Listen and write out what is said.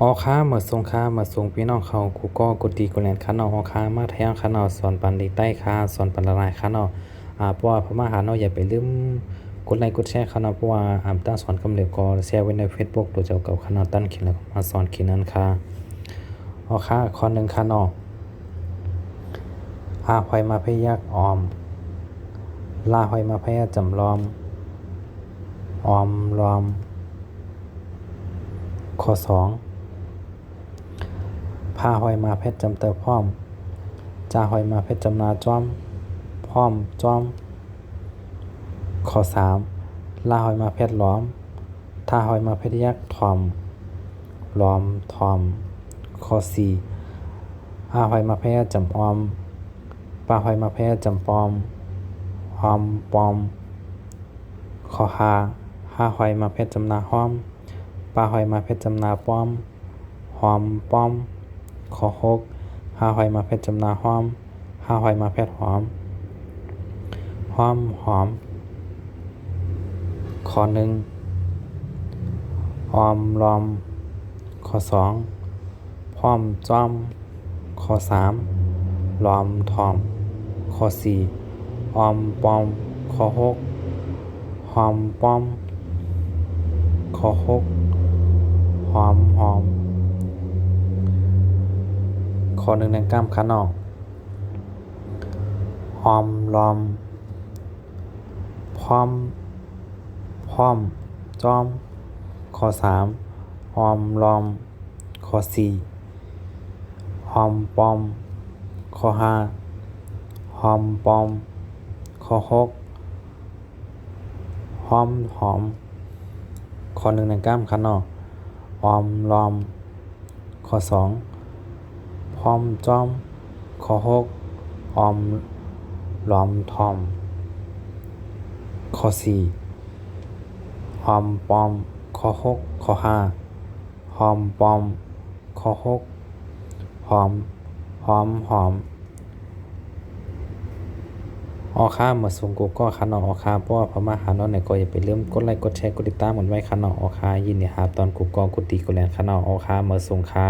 ออค้าเมื่อสงค้ามาส่งพี่น้องเขากูก็กดดีกดแลนค้าเนาะออค้ามาแทงค้าเนาะสอนปันดีใต้ค้าสอนปันละลายค้าเนาะอ่าเพราะว่าพม่าหาเนาะอย่าไปลืมกดไลค์กดแชร์ค้าเนาะเพราะว่าอ่าตั้งสอนกำเหลวก็แชร์ไว้ใน Facebook ตัวเจ้าเก่าค้าเนาะตั้งคิดแล้วมาสอนคิดนั้นค่ะออค้าข้อหนึ่งค้าเนาะหาหอยมาพยักออม ลาหอยมาพยาจำลอม ออมลอมข้อสอง พาหอยมาเพชรจำเตอพร้อมจาหอยมาเพชรจำนาจ้อมพร้อมจ้อมข้อสามลาหอยมาเพชรล้อมถ้าหอยมาเพชรยักษ์ทอมล้อมทอมข้อสี่อาหอยมาเพชรจำออมปลาหอยมาเพชรจำปอมออมปอมข้อห้าห้าหอยมาเพชรจำนาห้อมปลาหอยมาเพชรจำนาป้อมหอมป้อม ข้อหกห้าหอยมาเพชรจำนาห้อมห้าหอยมาเพชรหอมหอมหอม ข้อหนึ่งออมลอม ข้อสองพร้อมจ้อม ข้อสามลอมทอม ข้อสี่ออมปอม ข้อหกหอมปอม ข้อหกหอมหอม ข้อหนึ่งในกล้ามขาออกหอมลอม พร้อม พร้อม จอมข้อสามหอมลอมข้อสี่หอมปอมข้อห้าหอมปอมข้อหกหอมหอมข้อหนึ่งในกล้ามขาออกหอมลอมข้อสอง อมจอม ขอหกหอมหลอมทอมข้อสี่หอมปอม ขอหกข้อห้าหอมปอม ขอหกหอม หอมหอมออค่ามาส่งกูก็คันเนาะออค่าเพราะว่าพม่าหานาะเนี่ยก็อย่าไปลืมกดไลค์กดแชร์กดติดตามกันไว้คันเนาะออค่ายินดีครับตอนกูก็กดตีกดแลนคันเนาะออค่ามาส่งค่า